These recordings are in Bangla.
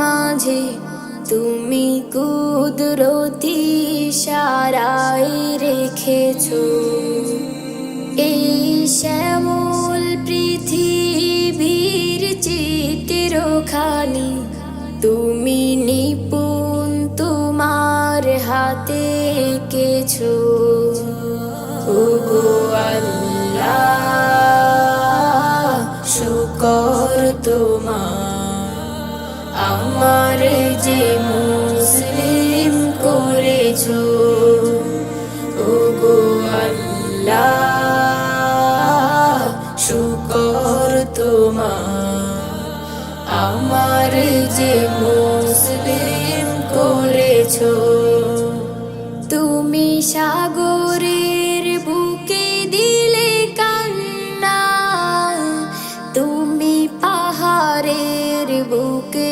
মাঝে তুমি কুদরতি সারাই রেখেছ। এই শ্যামল পৃথিবীর চিত্র চিত্রখানি তুমি নিপুণ তোমার হাতে কেছো আল্লাহ, শুকর তোমার আমার যে মুসলিম করেছ আল্লাহ, শুকর তোমার। আমার যে মুসলিম করেছ, তুমি সাগরের বুকে দিলে কান্না, তুমি পাহাড়ের বুকে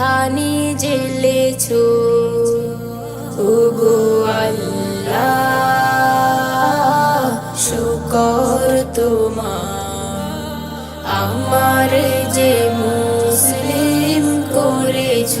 খানি জেলেছো? ওগো আল্লাহ শুকর তোমার। আমার যে মুসলিম করেছ